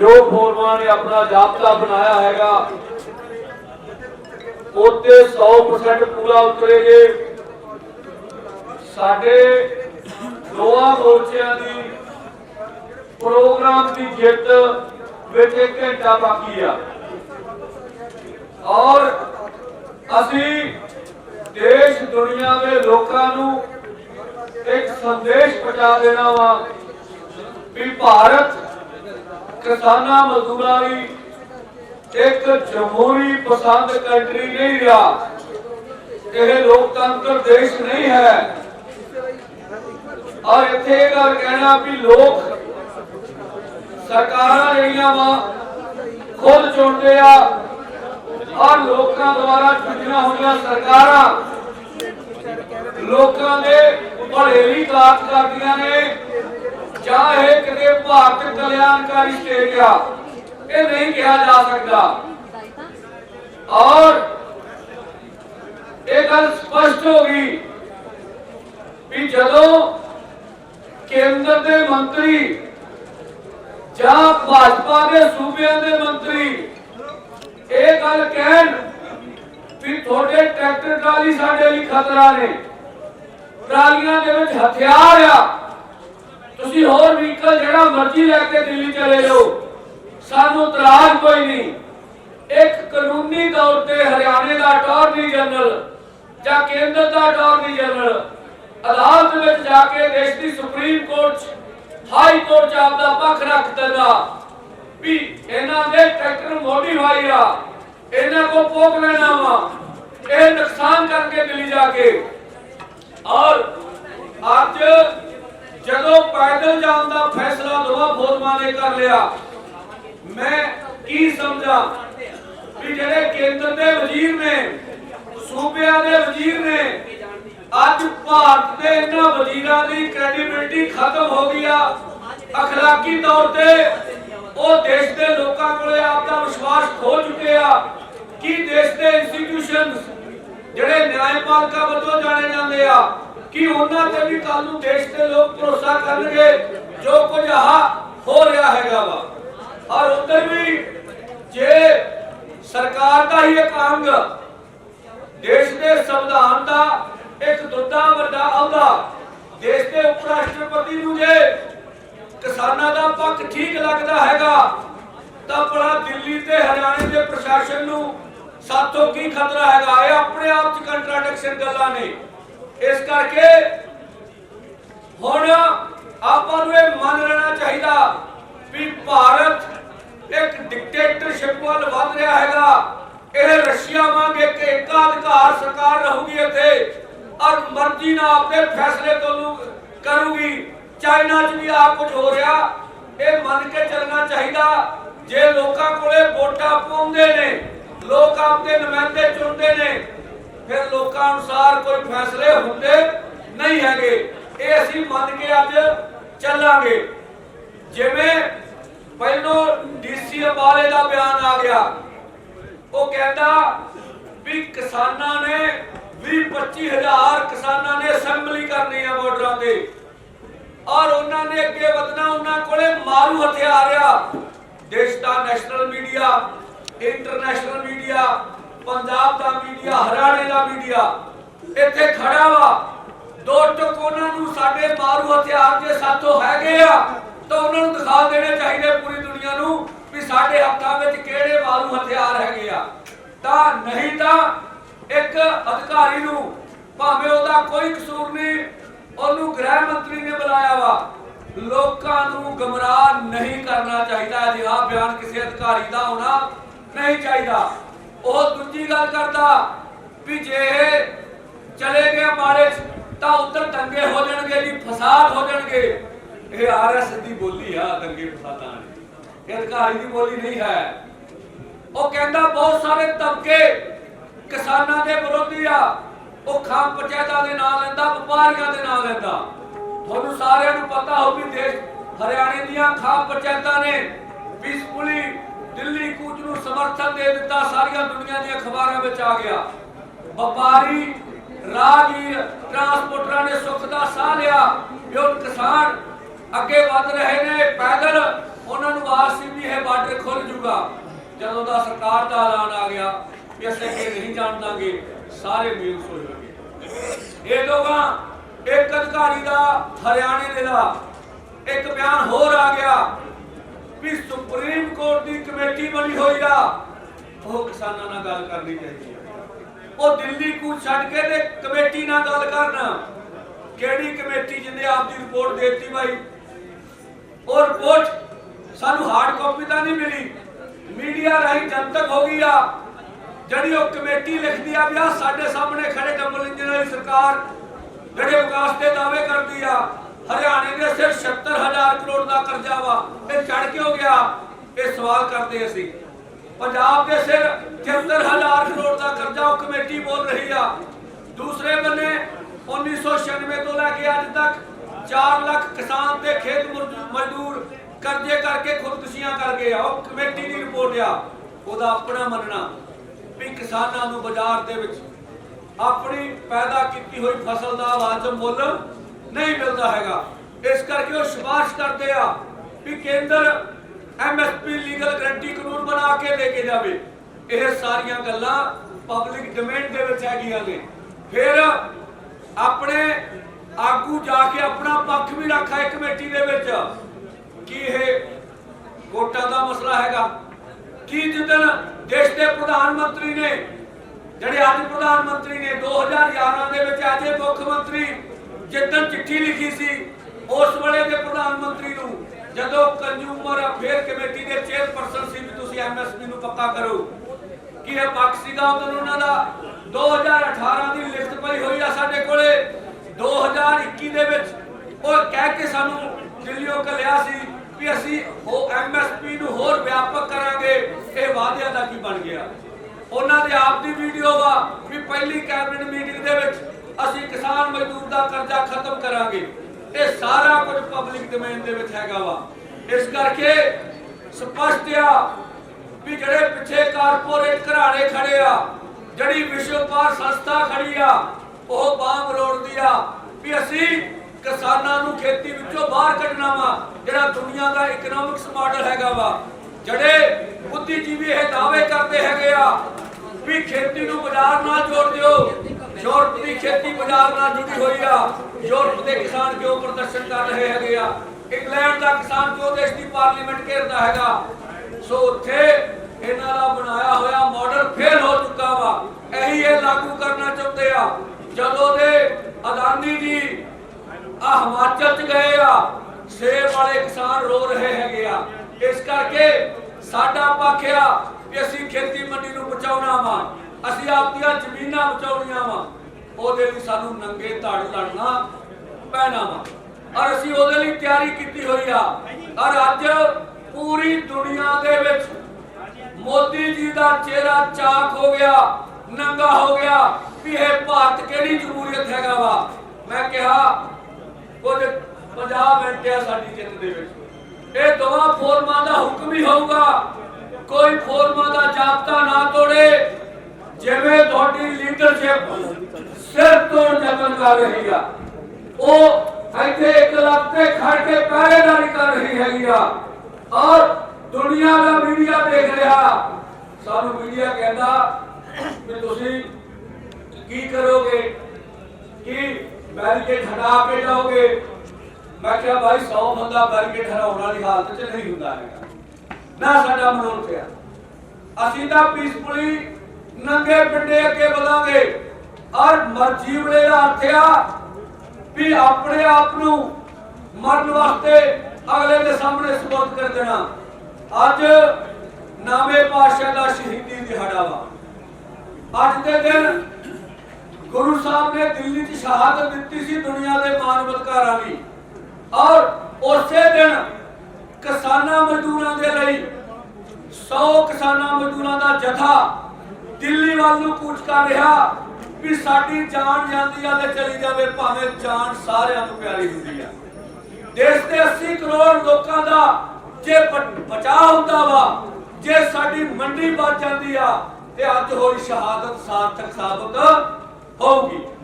ਜੋ ਫੋਰਮਾਂ ਨੇ ਆਪਣਾ ਜਾਬਤਾ ਬਣਾਇਆ ਹੈਗਾ ਉੱਤੇ 100% ਪੂਰਾ ਉਤਰੇਗੇ। ਸਾਡੇ ਦੋਆਂ ਮੋਰਚਿਆਂ ਦੀ ਪ੍ਰੋਗਰਾਮ ਦੀ ਜਿੱਤ ਵਿੱਚ ਇੱਕ ਘੰਟਾ ਬਾਕੀ ਆ। ਔਰ ਅਸੀਂ ਦੇਸ਼, ਦੁਨੀਆ ਦੇ ਲੋਕਾਂ ਨੂੰ ਇੱਕ ਸੰਦੇਸ਼ ਪਹੁੰਚਾ ਦੇਣਾ ਵਾ ਵੀ ਭਾਰਤ ਕਿਸਾਨਾਂ ਮਜ਼ਦੂਰਾਂ ਦੀ ਇੱਕ ਜਮਹੂਰੀ ਪਸੰਦ ਕੰਟਰੀ ਨਹੀਂ ਰਿਹਾ। ਇਹ ਲੋਕਤੰਤਰ ਦੇਸ਼ ਨਹੀਂ ਹੈ। ਔਰ ਇੱਥੇ ਇਹ ਗੱਲ ਕਹਿਣਾ ਵੀ ਲੋਕ ਸਰਕਾਰਾਂ ਜਿਹੜੀਆਂ ਵਾ ਖੁਦ ਚੁਣਦੇ ਆ, ਔਰ ਲੋਕਾਂ ਦੁਆਰਾ ਚੁਣੀਆਂ ਹੋਈਆਂ ਸਰਕਾਰਾਂ ਲੋਕਾਂ ਦੇ ਭਲੇ ਲਈ ਕਾਰਜ ਕਰਦੀਆਂ ਨੇ। ਚਾਹੇ ਕਿਤੇ ਭਾਰਤ ਕਲਿਆਣਕਾਰੀ ਸਟੇਟ ਇਹ ਨਹੀਂ ਕਿਹਾ ਜਾ ਸਕਦਾ। ਔਰ ਇਹ ਗੱਲ ਸਪਸ਼ਟ ਹੋ ਗਈ ਵੀ ਜਦੋਂ ਕੇਂਦਰ ਦੇ ਮੰਤਰੀ ਜਾਂ ਭਾਜਪਾ ਦੇ ਸੂਬਿਆਂ ਦੇ ਮੰਤਰੀ ਇਹ ਗੱਲ ਕਹਿਣ ਵੀ ਤੁਹਾਡੇ ਟਰੈਕਟਰ ਟਰਾਲੀ ਸਾਡੇ ਲਈ ਖਤਰਾ ਨੇ, ਟਰਾਲੀਆਂ ਦੇ ਵਿੱਚ ਹਥਿਆਰ ਆ। ਤੁਸੀਂ ਹੋਰ ਵਹੀਕਲ ਜਿਹੜਾ ਮਰਜ਼ੀ ਲੈ ਕੇ ਦਿੱਲੀ ਚਲੇ ਜਾਓ। ਸਾਨੂੰ ਇਤਰਾਜ਼ ਕੋਈ ਨਹੀਂ। ਇੱਕ ਕਾਨੂੰਨੀ ਤੌਰ ਤੇ ਹਰਿਆਣੇ ਦਾ ਅਟਾਰਨੀ ਜਨਰਲ ਜਾਂ ਕੇਂਦਰ ਦਾ ਅਟਾਰਨੀ ਜਨਰਲ ਅਦਾਲਤ ਵਿੱਚ ਜਾ ਕੇ ਦੇਸ਼ ਦੀ ਸੁਪਰੀਮ ਕੋਰਟ ਹਾਈ ਕੋਰਟ 'ਚ ਆਪਦਾ ਪੱਖ ਰੱਖ ਦਿੰਦਾ ਵੀ ਇਹਨਾਂ ਦੇ ਟਰੈਕਟਰ ਮੋਡੀਫਾਈ ਆ, ਇਹਨਾਂ ਕੋ ਪੋਕ ਲੈਣਾ ਵਾ। ਇਹ ਨੁਕਸਾਨ ਕਰਕੇ ਦਿੱਲੀ ਜਾ ਕੇ। ਔਰ ਅੱਜ ਜਦੋਂ ਪੈਦਲ ਜਾਣ ਦਾ ਫੈਸਲਾ ਦੋਵਾਂ ਫੋਰਮਾਂ ਨੇ ਕਰ ਲਿਆ, ਮੈਂ ਕੀ ਸਮਝਾਂ ਵੀ ਜਿਹੜੇ ਕੇਂਦਰ ਦੇ ਵਜ਼ੀਰ ਨੇ, ਸੂਬਿਆਂ ਦੇ ਵਜ਼ੀਰ ਨੇ, ਅੱਜ ਭਾਰਤ ਦੇ ਇਹਨਾਂ ਵਜ਼ੀਰਾਂ ਦੀ ਕ੍ਰੈਡੀਬਿਲਿਟੀ ਖਤਮ ਹੋ ਗਈ ਆ। ਅਖਲਾਕੀ ਤੌਰ ਤੇ ਉਹ ਦੇਸ਼ ਦੇ ਲੋਕਾਂ ਕੋਲੇ ਆਪਦਾ ਵਿਸ਼ਵਾਸ ਖੋ ਚੁੱਕੇ ਆ। ਕਿ ਦੇਸ਼ ਦੇ ਇੰਸਟੀਟਿਊਸ਼ਨਸ ਜਿਹੜੇ ਨਿਆਂਪਾਲਕਾ ਵੱਲੋਂ ਜਾਣੇ ਜਾਂਦੇ ਆ? ਕਿ ਉਹਨਾਂ ਤੇ ਵੀ ਕੱਲ ਨੂੰ ਦੇਸ਼ ਦੇ ਲੋਕ ਭਰੋਸਾ ਕਰਨਗੇ, ਜੋ ਕੁਝ ਆਹ ਹੋ ਰਿਹਾ ਹੈਗਾ ਵਾ। ਔਰ ਉੱਧਰ ਵੀ ਜੇ ਸਰਕਾਰ ਦਾ ਹੀ ਇੱਕ ਅੰਗ, ਦੇਸ਼ ਦੇ ਸੰਵਿਧਾਨ ਦਾ ਇੱਕ ਦੁੱਧਾ ਵੱਡਾ ਅਹੁਦਾ, ਦੇਸ਼ ਦੇ ਉਪ ਰਾਸ਼ਟਰਪਤੀ ਨੂੰ ਜੇ ਕਿਸਾਨਾਂ ਦਾ ਪੱਖ ਠੀਕ ਲੱਗਦਾ ਹੈਗਾ, ਤਾਂ ਬੜਾ ਦਿੱਲੀ ਤੇ ਹਰਿਆਣੇ ਦੇ ਪ੍ਰਸ਼ਾਸਨ ਨੂੰ ਸਾਥੋਂ ਕੀ ਖਤਰਾ ਹੈਗਾ? ਇਹ ਆਪਣੇ ਆਪ ਚ ਕੰਟਰਡਿਕਸ਼ਨ ਗੱਲਾਂ ਨੇ। ਇਸ ਕਰਕੇ ਹੁਣ ਆਪਾਂ ਨੂੰ ਇਹ ਮੰਨ ਲੈਣਾ ਚਾਹੀਦਾ ਵੀ ਭਾਰਤ ਇੱਕ ਡਿਕਟੇਟਰਸ਼ਿਪ ਵੱਲ ਵੱਧ ਰਿਹਾ ਹੈਗਾ। ਇਹ ਰਸ਼ੀਆ ਵਾਂਗ ਇੱਕ ਏਕਾਧਿਕਾਰ ਸਰਕਾਰ ਰਹੂਗੀ ਇੱਥੇ ਔਰ ਮਰਜ਼ੀ ਨਾਲ ਆਪਣੇ ਫੈਸਲੇ ਕਰੂਗੀ। ਚਾਈਨਾ 'ਚ ਵੀ ਆ ਕੁਝ ਹੋ ਰਿਹਾ। ਇਹ ਮੰਨ ਕੇ ਚੱਲਣਾ ਚਾਹੀਦਾ ਜੇ ਲੋਕਾਂ ਕੋਲੇ ਵੋਟਾਂ ਪਾਉਂਦੇ ਨੇ, ਲੋਕ ਆਪਦੇ ਨੁਮਾਇੰਦੇ ਚੁਣਦੇ ਨੇ ਫਿਰ ਲੋਕਾਂ ਅਨੁਸਾਰ ਕੋਈ ਫੈਸਲੇ ਹੁੰਦੇ ਨਹੀਂ ਹੈਗੇ। ਇਹ ਅਸੀਂ ਮੰਨ ਕੇ ਅੱਜ ਚੱਲਾਂਗੇ। ਜਿਵੇਂ ਪਹਿਲੋਂ ਡੀਸੀ ਅੰਬਾਲੇ ਦਾ ਬਿਆਨ ਆ ਗਿਆ। ਉਹ ਕਹਿੰਦਾ ਵੀ ਕਿਸਾਨਾਂ ਨੇ 20 25 ਹਜ਼ਾਰ ਕਿਸਾਨਾਂ ਨੇ ਅਸੈਂਬਲੀ ਕਰਨੀ ਆ ਬਾਰਡਰਾਂ ਤੇ। ਔਰ ਉਹਨਾਂ ਨੇ ਅੱਗੇ ਵਧਣਾ, ਉਹਨਾਂ ਕੋਲੇ ਮਾਰੂ ਹਥਿਆਰ ਆ। ਦੇਸ਼ ਦਾ national media, international media Punjab ਦਾ ਮੀਡੀਆ, ਹਰਿਆਣੇ ਦਾ ਮੀਡੀਆ, ਇੱਥੇ ਖੜਾ ਵਾ। ਦੋ ਟੁਕ ਉਹਨਾਂ ਨੂੰ ਸਾਡੇ ਮਾਰੂ ਹਥਿਆਰ ਜੇ ਸਾਥੋਂ ਹੈਗੇ ਆ, ਤਾਂ ਉਹਨਾਂ ਨੂੰ ਦਿਖਾ ਦੇਣੇ ਚਾਹੀਦੇ ਪੂਰੀ ਦੁਨੀਆ ਨੂੰ ਵੀ ਸਾਡੇ ਹੱਥਾਂ ਵਿੱਚ ਕਿਹੜੇ ਮਾਰੂ ਹਥਿਆਰ ਹੈਗੇ ਆ। ਤਾਂ ਨਹੀਂ ਤਾਂ ਇੱਕ ਅਧਿਕਾਰੀ ਨੂੰ ਭਾਵੇਂ ਉਹਦਾ ਕੋਈ ਕਸੂਰ ਨਹੀਂ, ਉਹਨੂੰ ਗ੍ਰਹਿ ਮੰਤਰੀ ਨੇ ਬੁਲਾਇਆ ਵਾ। ਲੋਕਾਂ ਨੂੰ ਗਮਰਾਹ ਨਹੀਂ ਕਰਨਾ ਚਾਹੀਦਾ, ਅਜਿਹਾ ਬਿਆਨ ਕਿਸੇ ਅਧਿਕਾਰੀ ਦਾ ਹੋਣਾ ਨਹੀਂ ਚਾਹੀਦਾ। ਉਹ ਦੂਜੀ ਗੱਲ ਕਰਦਾ ਵੀ ਜੇ ਚਲੇ ਗਏ ਮਾੜੇ ਤਾਂ ਉੱਧਰ ਦੰਗੇ ਹੋ ਜਾਣਗੇ ਜੀ, ਫਸਾਦ ਹੋ ਜਾਣਗੇ। ਇਹ ਆਰਐਸ ਦੀ ਬੋਲੀ ਆ, ਦੰਗੇ ਫਸਾਦਾਂ ਦੀ। ਇਹ ਅਧਿਕਾਰੀ ਦੀ ਬੋਲੀ ਨਹੀਂ ਹੈ। ਉਹ ਕਹਿੰਦਾ ਬਹੁਤ ਸਾਰੇ ਤਬਕੇ ਕਿਸਾਨਾਂ ਦੇ ਵਿਰੋਧੀ ਆ। ਉਹ ਖਾਮ ਪੰਚਾਇਤਾਂ ਦੇ ਨਾਂ ਲੈਂਦਾ, ਵਪਾਰੀਆਂ ਦੇ ਨਾਂ ਲੈਂਦਾ। ਤੁਹਾਨੂੰ ਸਾਰਿਆਂ ਨੂੰ ਪਤਾ ਹੋ ਵੀ ਦੇਸ਼ ਹਰਿਆਣੇ ਦੀਆਂ ਖਾਮ ਪੰਚਾਇਤਾਂ ਨੇ ਪੀਸਫੁਲੀ ਦਿੱਲੀ ਕੂਚ ਨੂੰ ਸਮਰਥਨ ਦੇ ਦਿੱਤਾ, ਸਾਰੀਆਂ ਦੁਨੀਆ ਦੀਆਂ ਅਖਬਾਰਾਂ ਵਿੱਚ ਆ ਗਿਆ। ਵਪਾਰੀ ਰਾਹਗੀਰ ਟਰਾਂਸਪੋਰਟਰਾਂ ਨੇ ਸੁੱਖ ਦਾ ਸਾਹ ਲਿਆ। ਵੀ ਕਿਸਾਨ ਅੱਗੇ ਵੱਧ ਰਹੇ ਨੇ, ਪੈਦਲ ਉਹਨਾਂ ਨੂੰ ਆਸ ਸੀ ਵੀ ਇਹ ਬਾਰਡਰ ਜੂਗਾ। ਜਦੋਂ ਦਾ ਸਰਕਾਰ ਦਾ ਐਲਾਨ ਆ ਗਿਆ ਕਿ ਅਸੀਂ ਅੱਗੇ ਨਹੀਂ ਜਾਣ ਦਾਂਗੇ, ਸਾਰੇ ਮੀਲ ਸੋ ਜਾਣਗੇ। ਇਹ ਲੋਕਾਂ ਇੱਕ ਅਧਿਕਾਰੀ ਦਾ ਹਰਿਆਣੇ ਦੇ ਦਾ ਇੱਕ ਬਿਆਨ ਹੋਰ ਆ ਗਿਆ ਵੀ ਸੁਪਰੀਮ ਕੋਰਟ ਦੀ ਕਮੇਟੀ ਬਣੀ ਹੋਈ ਆ, ਉਹ ਕਿਸਾਨਾਂ ਨਾਲ ਗੱਲ ਕਰਨੀ ਚਾਹੀਦੀ ਹੈ ਉਹ ਦਿੱਲੀ ਕੂਚ ਛੱਡ ਕੇ ਤੇ ਕਮੇਟੀ ਨਾਲ ਗੱਲ ਕਰਨ। ਕਿਹੜੀ ਕਮੇਟੀ ਜਿਹਨੇ ਆਪਦੀ ਰਿਪੋਰਟ ਦੇਤੀ ਭਾਈ ਉਹ ਰਿਪੋਰਟ ਸਾਨੂੰ ਹਾਰਡ ਕਾਪੀ ਤਾਂ ਨਹੀਂ ਮਿਲੀ। ਮੀਡੀਆ ਰਾਹੀਂ ਜਨਤਕ ਹੋ ਗਈ ਆ। ਜਿਹੜੀ ਉਹ ਕਮੇਟੀ ਲਿਖਦੀ ਆ ਵੀ ਆ ਸਾਡੇ ਸਾਹਮਣੇ ਖੜੇ ਡਬਲ ਇੰਜਨ ਵਾਲੀ ਸਰਕਾਰ ਜਿਹੜੇ ਵਿਕਾਸ ਦੇ ਦਾਅਵੇ ਕਰਦੀ ਆ, ਹਰਿਆਣੇ ਦੇ ਸਿਰ 76000 ਕਰੋੜ ਦਾ ਕਰਜ਼ਾ ਵਾ, ਇਹ ਚੜ ਕਿਉਂ ਗਿਆ? ਇਹ ਸਵਾਲ ਕਰਦੇ ਅਸੀਂ। ਪੰਜਾਬ ਦੇ ਸਿਰ 76000 ਕਰੋੜ ਦਾ ਕਰਜ਼ਾ ਉਹ ਕਮੇਟੀ ਬੋਲ ਰਹੀ ਆ। ਦੂਸਰੇ ਬੰਨੇ 1996 ਤੋਂ ਲੈ ਕੇ ਅੱਜ ਤੱਕ 4 ਲੱਖ ਕਿਸਾਨ ਤੇ ਖੇਤ ਮਜ਼ਦੂਰ ਕਰਜ਼ੇ ਕਰਕੇ ਖੁਦਕੁਸ਼ੀਆਂ ਕਰ ਗਏ ਆ। ਉਹ ਕਮੇਟੀ ਦੀ ਰਿਪੋਰਟ ਆ। ਉਹਦਾ ਆਪਣਾ ਮੰਨਣਾ ਵੀ ਕਿਸਾਨਾਂ ਨੂੰ ਬਾਜ਼ਾਰ ਦੇ ਵਿੱਚ ਆਪਣੀ ਪੈਦਾ ਕੀਤੀ ਹੋਈ ਫਸਲ ਦਾ ਵਾਜਬ ਮੁੱਲ ਨਹੀਂ ਮਿਲਦਾ ਹੈਗਾ। ਇਸ ਕਰਕੇ ਉਹ ਸਿਫਾਰਿਸ਼ ਕਰਦੇ ਆ ਵੀ ਕੇਂਦਰ ਐਮਐਸਪੀ ਲੀਗਲ ਗਰੰਟੀ ਕਾਨੂੰਨ ਬਣਾ ਕੇ ਲੈ ਕੇ ਜਾਵੇ। ਇਹ ਸਾਰੀਆਂ ਗੱਲਾਂ ਪਬਲਿਕ ਡੋਮੇਨ ਦੇ ਵਿੱਚ ਹੈਗੀਆਂ ਨੇ। ਫਿਰ ਆਪਣੇ ਆਗੂ ਜਾ ਕੇ ਆਪਣਾ ਪੱਖ ਵੀ ਰੱਖਾ ਹੈ ਕਮੇਟੀ ਦੇ ਵਿੱਚ ਕੀ ਇਹ ਵੋਟਾਂ ਦਾ ਮਸਲਾ ਹੈਗਾ। ਕੀ ਜਿੱਦਣ ਦੇਸ਼ ਦੇ ਪ੍ਰਧਾਨ ਮੰਤਰੀ ਨੇ, ਜਿਹੜੇ ਅੱਜ ਪ੍ਰਧਾਨ ਮੰਤਰੀ ਨੇ 2011 ਦੇ ਵਿੱਚ ਅਜੇ ਮੁੱਖ ਮੰਤਰੀ ਜਿੱਦਣ ਚਿੱਠੀ ਲਿਖੀ ਸੀ, ਉਸ ਵੇਲੇ ਦੇ ਪ੍ਰਧਾਨ ਮੰਤਰੀ ਨੂੰ ਜਦੋਂ ਕੰਜ਼ੂਮਰ ਅਫੇਅਰ ਕਮੇਟੀ ਦੇ ਚੇਅਰਪਰਸਨ ਸੀ ਵੀ ਤੁਸੀਂ ਐਮਐਸਪੀ ਨੂੰ ਪੱਕਾ ਕਰੋ? ਕੀ ਇਹ ਪੱਕ ਸੀਗਾ ਉਦੋਂ ਉਹਨਾਂ ਦਾ? 2018 ਦੀ ਲਿਸਟ ਪਈ ਹੋਈ ਆ ਸਾਡੇ ਕੋਲੇ। 2021 ਦੇ ਵਿੱਚ ਉਹ ਕਹਿ ਕੇ ਸਾਨੂੰ ਦਿੱਲੀੋਂ ਕੱਲਿਆ ਸੀ ਵੀ ਅਸੀਂ ਉਹ ਐਮਐਸਪੀ ਨੂੰ ਹੋਰ ਵਿਆਪਕ ਕਰਾਂਗੇ। ਇਹ ਵਾਅਦਿਆਂ ਦਾ ਕੀ ਬਣ ਗਿਆ? ਉਹਨਾਂ ਦੇ ਆਪ ਦੀ ਵੀਡੀਓ ਵਾ ਵੀ ਪਹਿਲੀ ਕੈਬਨਿਟ ਮੀਟਿੰਗ ਦੇ ਵਿੱਚ ਅਸੀਂ ਕਿਸਾਨ ਮਜ਼ਦੂਰ ਦਾ ਕਰਜ਼ਾ ਖਤਮ ਕਰਾਂਗੇ। ਇਹ ਸਾਰਾ ਕੁਝ ਪਬਲਿਕ ਡੋਮੇਨ ਦੇ ਵਿੱਚ ਹੈਗਾ ਵਾ। ਇਸ ਕਰਕੇ ਸਪਸ਼ਟ ਆ ਵੀ ਜਿਹੜੇ ਪਿੱਛੇ ਕਾਰਪੋਰੇਟ ਘਰਾਣੇ ਖੜੇ ਆ, ਜਿਹੜੀ ਵਿਸ਼ਵਪਾਰ ਸੰਸਥਾ ਖੜੀ ਆ, ਉਹ ਬਾਂਹ ਮਰੋੜਦੀ ਆ ਵੀ ਅਸੀਂ ਕਿਸਾਨਾਂ ਨੂੰ ਖੇਤੀ ਵਿੱਚੋਂ ਬਾਹਰ ਕੱਢਣਾ ਵਾ, ਜਿਹੜਾ ਦੁਨੀਆ ਦਾ ਇਕਨੋਮਿਕਸ ਮਾਡਲ ਹੈਗਾ ਵਾ। ਜਿਹੜੇ ਬੁੱਧੀਜੀਵੀ ਇਹ ਦਾਅਵੇ ਕਰਦੇ ਹੈਗੇ ਆ ਵੀ ਖੇਤੀ ਨੂੰ ਬਾਜ਼ਾਰ ਨਾਲ ਜੋੜ ਦਿਓ ਯੂਰਪ ਦੀ ਖੇਤੀ ਬਾਜ਼ਾਰ ਨਾਲ ਜੁੜੀ ਹੋਈ ਆ। ਯੂਰਪ ਦੇ ਕਿਸਾਨ ਕਿਉਂ ਪ੍ਰਦਰਸ਼ਨ ਕਰ ਰਹੇ ਹੈਗੇ ਆ। ਇੰਗਲੈਂਡ ਦਾ ਕਿਸਾਨ ਕਿਉਂ ਦੇਸ਼ ਦੀ ਪਾਰਲੀਮੈਂਟ ਘੇਰਦਾ ਹੈਗਾ। ਸੋ ਉੱਥੇ ਇਹਨਾਂ ਦਾ ਬਣਾਇਆ ਹੋਇਆ ਮਾਡਲ ਫੇਲ ਹੋ ਚੁੱਕਾ ਵਾ। ਇਹੀ ਇਹ ਲਾਗੂ ਕਰਨਾ ਚਾਹੁੰਦੇ ਆ। ਜਦੋਂ ਦੇ ਅਦਾਨੀ ਜੀ ਆ ਹਿਮਾਚਲ ਚ ਗਏ ਆ ਸੇਬ ਵਾਲੇ ਕਿਸਾਨ ਰੋ ਰਹੇ ਹੈਗੇ ਆ। ਇਸ ਕਰਕੇ ਸਾਡਾ ਪੱਖ ਆ ਕਿ ਅਸੀਂ ਖੇਤੀ ਮੰਡੀ ਨੂੰ ਬਚਾਉਣਾ ਵਾ। ਅਸੀਂ ਆਪਦੀਆਂ ਜ਼ਮੀਨਾਂ ਬਚਾਉਣੀਆਂ ਵਾ। ਉਹਦੇ ਲਈ ਸਾਨੂੰ ਨੰਗੇ ਧੜ ਲੜਨਾ ਪੈਣਾ ਵਾ। ਔਰ ਅਸੀਂ ਉਹਦੇ ਲਈ ਤਿਆਰੀ ਕੀਤੀ ਹੋਈ ਆ। ਔਰ ਅੱਜ ਪੂਰੀ ਦੁਨੀਆ ਦੇ ਵਿੱਚ ਮੋਦੀ ਜੀ ਦਾ ਚਿਹਰਾ ਚਾਕ ਹੋ ਗਿਆ, ਨੰਗਾ ਹੋ ਗਿਆ ਵੀ ਇਹ ਭਾਰਤ ਕਿਹੜੀ ਜਮਹੂਰੀਅਤ ਹੈਗਾ ਵਾ। ਮੈਂ ਕਿਹਾ, ਕੁਝ 50 ਮਿੰਟ ਆ ਸਾਡੀ ਜਿੱਤ ਦੇ ਵਿੱਚ। ਇਹ ਦੋਵਾਂ ਫੋਰਮਾਂ ਦਾ ਹੁਕਮ ਹੀ ਹੋਊਗਾ। ਕੋਈ ਫੋਰਮਾਂ ਦਾ ਜਾਬਤਾ ਨਾ ਤੋੜੇ ਜਿਵੇਂ ਤੁਹਾਡੀ ਲੀਡਰਸ਼ਿਪ ਸਿਰ ਤੋਂ ਜਬਰ ਕਰ ਰਹੀ ਆ, ਉਹ ਇੱਥੇ ਇੱਕ ਤੇ ਖੜ ਕੇ ਪਹਿਰੇਦਾਰੀ ਕਰ ਰਹੀ ਹੈਗੀ ਆ। ਔਰ ਦੁਨੀਆ ਦਾ ਮੀਡੀਆ ਦੇਖ ਰਿਹਾ। ਸਾਨੂੰ ਮੀਡੀਆ ਕਹਿੰਦਾ ਵੀ ਤੁਸੀਂ ਕੀ ਕਰੋਗੇ? ਕੀ ਬੈਰੀਕੇਡ ਹਟਾ ਕੇ ਜਾਓਗੇ? ਮੈਂ ਕਿਹਾ, ਭਾਈ 100 ਬੰਦਾ ਬੈਰੀਕੇਡ ਹਟਾਉਣ ਵਾਲੀ ਹਾਲਤ 'ਚ ਨਹੀਂ ਹੁੰਦਾ ਹੈਗਾ। ਨਾ ਸਾਡਾ ਮਨੋਲ ਪਿਆ ਅਸੀਂ ਤਾਂ ਪੀਸਫੁਲੀ ਨੰਗੇ ਪਿੰਡੇ ਅੱਗੇ ਵਧਾਂਗੇ। ਔਰ ਮਰਜੀਵੜੇ ਦਾ ਅਰਥ ਆ ਵੀ ਆਪਣੇ ਆਪ ਨੂੰ ਮਰਨ ਵਾਸਤੇ ਅਗਲੇ ਦੇ ਸਾਹਮਣੇ ਸਪੋਰਟ ਕਰ ਦੇਣਾ। ਅੱਜ ਨਾਮੇ ਪਾਤਸ਼ਾਹ ਦਾ ਸ਼ਹੀਦੀ ਦਿਹਾੜਾ ਵਾ। ਅੱਜ ਦੇ ਦਿਨ ਗੁਰੂ ਸਾਹਿਬ ਨੇ ਦਿੱਲੀ 'ਚ ਸ਼ਹਾਦਤ ਦਿੱਤੀ ਸੀ ਦੁਨੀਆ ਦੇ ਮਾਨਵਤਕਾਰਾਂ ਲਈ ਔਰ ਉਸੇ ਦਿਨ ਕਿਸਾਨਾਂ ਮਜ਼ਦੂਰਾਂ ਦੇ ਲਈ 100 ਕਿਸਾਨਾਂ ਮਜ਼ਦੂਰਾਂ ਦਾ ਜਥਾ ਵੱਲ ਨੂੰ ਕੂਚ ਰਿਹਾ ਵੀ ਸਾਡੀ ਜਾਨ ਜਾਂਦੀ ਆ ਤੇ ਚਲੀ ਜਾਵੇ, ਭਾਵੇਂ ਜਾਨ ਸਾਰਿਆਂ ਨੂੰ ਪਿਆਰੀ ਹੁੰਦੀ ਆ। ਦੇਸ਼ ਦੇ 80 ਕਰੋੜ ਲੋਕਾਂ ਦਾ ਜੇ ਬਚਾਅ ਹੁੰਦਾ ਵਾ, ਜੇ ਸਾਡੀ ਮੰਡੀ ਬਚ ਜਾਂਦੀ ਆ, ਤੇ ਅੱਜ ਹੋਈ ਸ਼ਹਾਦਤ ਸਾਰਥਕ ਸਾਬਤ ਹੋਊਗੀ।